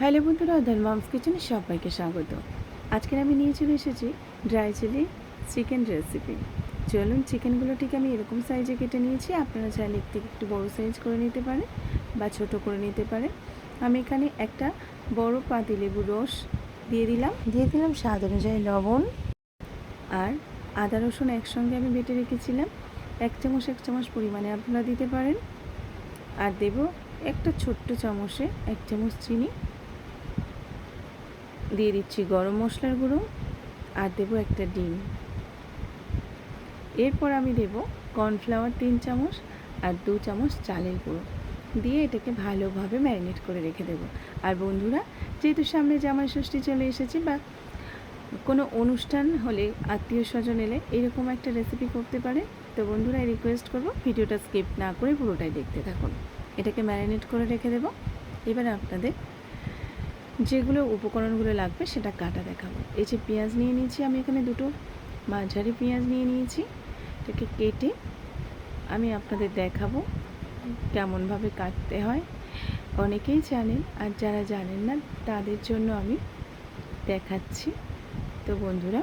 Hello বন্ধুরা other mum's কিচেনে সবাইকে স্বাগত। আজকের আমি নিয়ে চলে এসেছি ড্রাই চিলি চিকেন রেসিপি চলুন চিকেনগুলোটিকে আমি এরকম সাইজে কেটে নিয়েছি আপনারা চাইলে থেকে একটু বড় সাইজ করে নিতে পারেন বা ছোট করে নিতে পারেন। আমি এখানে একটা বড় পাতিলেবু রস দিয়ে দিলাম। দিয়ে দিলাম স্বাদ অনুযায়ী লবণ। আর আদা রসুন একসঙ্গে আমি বেটে রেখেছিলাম। এক চামচ এক চামচ পরিমাণে আপনারা দিতে পারেন। আর দেব একটা ছোট্ট চামচে এক চামচ চিনি। দিয়ে দিচ্ছি গরম মশলার গুঁড়ো আর দেবো একটা ডিম। এরপর আমি দেব কর্নফ্লাওয়ার তিন চামচ আর দু চামচ চালের গুঁড়ো। দিয়ে এটাকে ভালোভাবে ম্যারিনেট করে রেখে দেব। আর বন্ধুরা, যেহেতু সামনে জামাই ষষ্ঠী চলে এসেছে বা কোনো অনুষ্ঠান হলে আত্মীয় স্বজন এলে এরকম একটা রেসিপি করতে পারে, তো বন্ধুরা রিকোয়েস্ট করব ভিডিওটা স্কিপ না করে পুরোটাই দেখতে থাকুন। এটাকে ম্যারিনেট করে রেখে দেব। এবার আপনাদের যেগুলো উপকরণগুলো লাগবে সেটা কাটা দেখাবো। এই যে পেঁয়াজ নিয়ে নিয়েছি, আমি এখানে দুটো মাঝারি পেঁয়াজ নিয়ে নিয়েছি। এটাকে কেটে আমি আপনাদের দেখাবো কেমনভাবে কাটতে হয়। অনেকেই জানেন, আর যারা জানেন না, তাদের জন্য আমি দেখাচ্ছি। তো বন্ধুরা,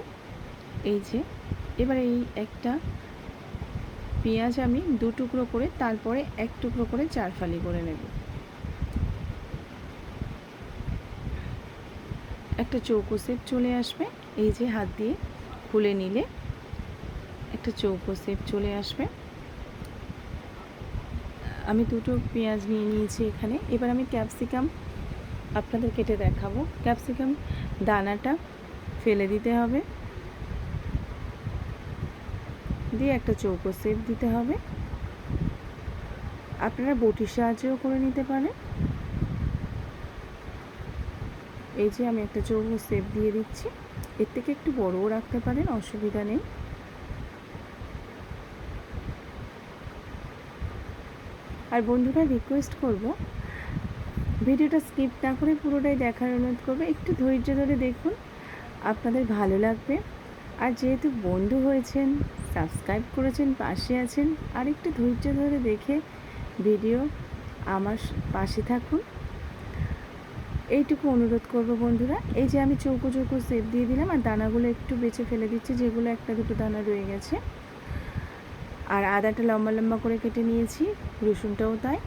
এই যে, এবার এই একটা পেঁয়াজ আমি দু টুকরো করে, তারপরে এক টুকরো করে চার ফালি করে নেব। একটা চৌকো সেপ চলে আসবে। এই যে হাত দিয়ে খুলে নিলে একটা চৌকো সেপ চলে আসবে। আমি দুটো পেঁয়াজ নিয়ে নিয়েছি এখানে। এবার আমি ক্যাপসিকাম আপনাদের কেটে দেখাবো। ক্যাপসিকাম দানাটা ফেলে দিতে হবে। দিয়ে একটা চৌকো সেপ দিতে হবে। আপনারা বটির সাহায্যেও করে নিতে পারেন। এই যে আমি একটা চৌকো শেপ দিয়ে দিচ্ছি। এর থেকে একটু বড়ও রাখতে পারেন, অসুবিধা নেই। আর বন্ধুরা রিকোয়েস্ট করব, ভিডিওটা স্কিপ না করে পুরোটাই দেখার অনুরোধ করবে, একটু ধৈর্য ধরে দেখুন, আপনাদের ভালো লাগবে। আর যেহেতু বন্ধু হয়েছেন সাবস্ক্রাইব করেছেন, পাশে আছেন আর একটু ধৈর্য ধরে দেখে ভিডিও আমার পাশে থাকুন। এইটুকু অনুরোধ করব বন্ধুরা। এই যে আমি চৌকো চৌকো সেপ দিয়ে দিলাম আর দানাগুলো একটু বেছে ফেলে দিচ্ছি, যেগুলো একটা দুটো দানা রয়ে গেছে। আর আদাটা লম্বা লম্বা করে কেটে নিয়েছি, রসুনটাও তাই।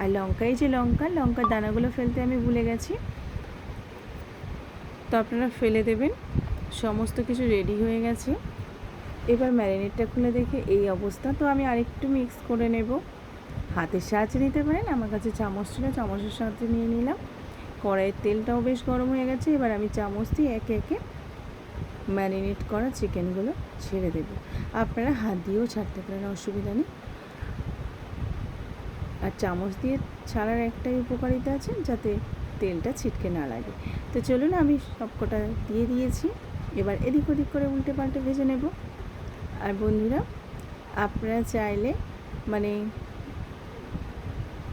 আর লঙ্কা, এই যে লঙ্কা, লঙ্কার দানাগুলো ফেলতে আমি ভুলে গেছি। তো আপনারা ফেলে দেবেন, সমস্ত কিছু রেডি হয়ে গেছে। এবার ম্যারিনেটটা খুলে দেখে, এই অবস্থা। তো আমি আরেকটু মিক্স করে নেব। হাতের সাহায্যে নিতে পারেন, আমার কাছে চামচ ছিল, চামচের সাহায্যে নিয়ে নিলাম। কড়াইয়ের তেলটাও বেশ গরম হয়ে গেছে। এবার আমি চামচ দিয়ে একে একে ম্যারিনেট করা চিকেনগুলো ছেড়ে দেব। আপনারা হাত দিয়েও ছাড়তে পারেন, অসুবিধা নেই। আর চামচ দিয়ে ছাড়ার একটাই উপকারিতা আছে, যাতে তেলটা ছিটকে না লাগে। তো চলুন, আমি সবকটা দিয়ে দিয়েছি। এবার এদিক ওদিক করে উল্টে পাল্টে ভেজে নেব। আর বন্ধুরা, আপনারা চাইলে মানে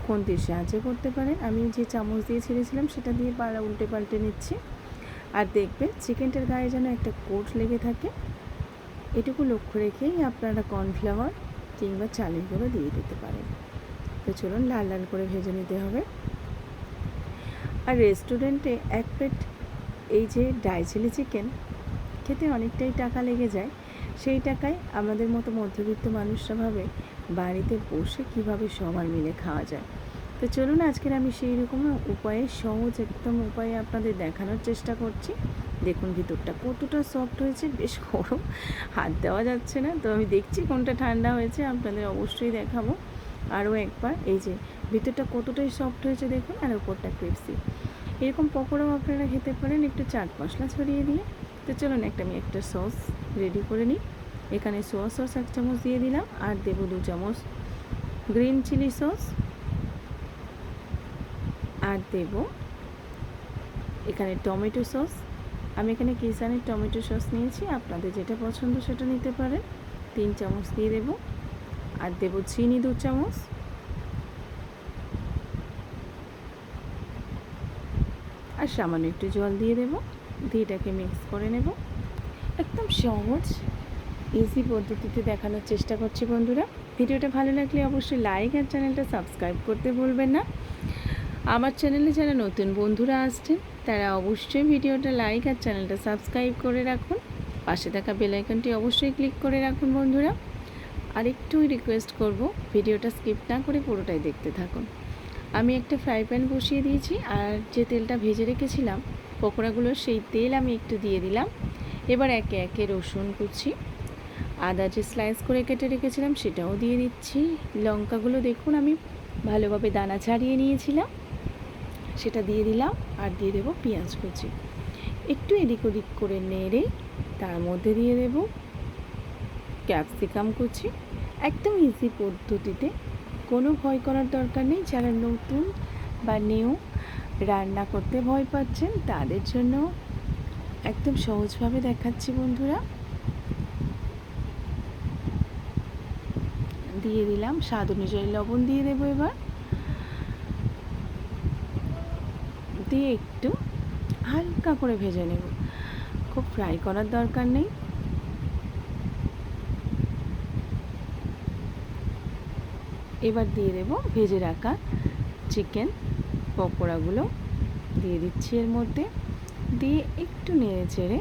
খুন্তির সাহায্য করতে পারেন আমি যে চামচ দিয়ে ছেড়েছিলাম, সেটা দিয়ে পাড়া উল্টে পাল্টে নিচ্ছি। আর দেখবেন, চিকেনটার গায়ে যেন একটা কোট লেগে থাকে। এটুকু লক্ষ্য রেখেই আপনারা কর্নফ্লাওয়ার কিংবা চালের গুঁড়ো দিয়ে দিতে পারেন। তো চলুন, লাল লাল করে ভেজে নিতে হবে। আর রেস্টুরেন্টে এক প্লেট এই যে ডাই চিলি চিকেন, খেতে অনেকটাই টাকা লেগে যায়। সেই টাকায় আমাদের মতো মধ্যবিত্ত মানুষরা ভাবে বাড়িতে বসে কীভাবে সবার মিলে খাওয়া যায়। তো চলুন আজকের আমি সেই রকম উপায়ে, সহজ একদম উপায়ে আপনাদের দেখানোর চেষ্টা করছি। দেখুন ভিতরটা কতটা সফট হয়েছে, বেশ গরম, হাত দেওয়া যাচ্ছে না। তো আমি দেখছি কোনটা ঠান্ডা হয়েছে, আপনাদের অবশ্যই দেখাবো। আরও একবার, এই যে ভিতরটা কতটাই সফট হয়েছে দেখুন, আর ওপরটা ক্রিপসি এরকম পকোড়াও আপনারা খেতে পারেন, একটু চাট মশলা ছড়িয়ে দিয়ে। তো চলুন একটা আমি একটা সস রেডি করে নিই। এখানে সোয়া সস এক চামচ দিয়ে দিলাম আর দেবো দু চামচ গ্রিন চিলি সস আর দেব এখানে টমেটো সস। আমি এখানে কিষানের টমেটো সস নিয়েছি, আপনাদের যেটা পছন্দ সেটা নিতে পারেন। তিন চামচ দিয়ে দেব। আর দেব চিনি দু চামচ। আর সামান্য একটু জল দিয়ে দেব। দিয়ে এটাকে মিক্স করে নেব। একদম সহজ ইজি পদ্ধতিতে দেখানোর চেষ্টা করছি বন্ধুরা। ভিডিওটা ভালো লাগলে অবশ্যই লাইক আর চ্যানেলটা সাবস্ক্রাইব করতে ভুলবেন না। আমার চ্যানেলে যারা নতুন বন্ধুরা আসছেন, তারা অবশ্যই ভিডিওটা লাইক আর চ্যানেলটা সাবস্ক্রাইব করে রাখুন। পাশে থাকা বেল আইকনটি অবশ্যই ক্লিক করে রাখুন বন্ধুরা। আর একটু রিকোয়েস্ট করব, ভিডিওটা স্কিপ না করে পুরোটাই দেখতে থাকুন। আমি একটা ফ্রাই প্যান বসিয়ে দিয়েছি আর যে তেলটা ভেজে রেখেছিলাম, পকোড়াগুলো সেই তেল আমি একটু দিয়ে দিলাম। এবার একে একে রসুন কুচি, আদা যে স্লাইস করে কেটে রেখেছিলাম সেটাও দিয়ে দিচ্ছি। লঙ্কাগুলো দেখুন আমি ভালোভাবে দানা ছাড়িয়ে নিয়েছিলাম, সেটা দিয়ে দিলাম আর দিয়ে দেবো পেঁয়াজ কুচি। একটু এদিক ওদিক করে নেড়ে তার মধ্যে দিয়ে দেব ক্যাপসিকাম কুচি। একদম ইজি পদ্ধতিতে কোনো ভয় করার দরকার নেই। যারা নতুন বা নিউ রান্না করতে ভয় পাচ্ছেন, তাদের জন্য একদম সহজভাবে দেখাচ্ছি বন্ধুরা। দিয়ে দিলাম স্বাদ অনুযায়ী লবণ দিয়ে দেবো এবার। দিয়ে একটু হালকা করে ভেজে নেব। খুব ফ্রাই করার দরকার নেই। এবার দিয়ে দেব ভেজে রাখা চিকেন পকোড়াগুলো। দিয়ে দিচ্ছি এর মধ্যে। দিয়ে একটু নেড়ে চেড়ে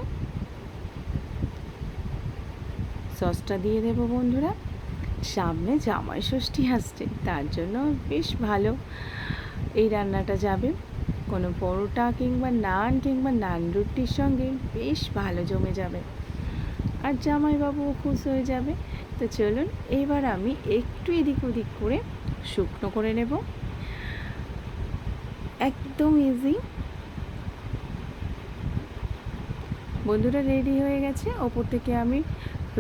সসটা দিয়ে দেব বন্ধুরা। সামনে জামাই ষষ্ঠী আসছে, তার জন্য বেশ ভালো এই রান্নাটা যাবে। কোনো পরোটা কিংবা নান কিংবা নান রুটির সঙ্গে বেশ ভালো জমে যাবে। আর জামাইবাবুও খুশ হয়ে যাবে। তো চলুন, এবার আমি একটু এদিক ওদিক করে শুকনো করে নেব। একদম ইজি বন্ধুরা রেডি হয়ে গেছে। ওপর থেকে আমি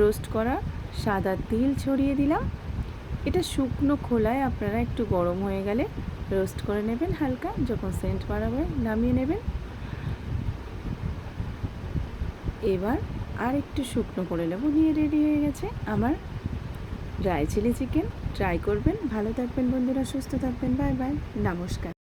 রোস্ট করা সাদা তিল ছড়িয়ে দিলাম। এটা শুকনো খোলায় আপনারা একটু গরম হয়ে গেলে রোস্ট করে নেবেন হালকা, যখন সেন্ট বাড়াবে নামিয়ে নেবেন। এবার আর একটু শুকনো করে নেব। নিয়ে রেডি হয়ে গেছে আমার ড্রাই চিলি চিকেন ট্রাই করবেন। ভালো থাকবেন বন্ধুরা, সুস্থ থাকবেন। Bye bye. নমস্কার।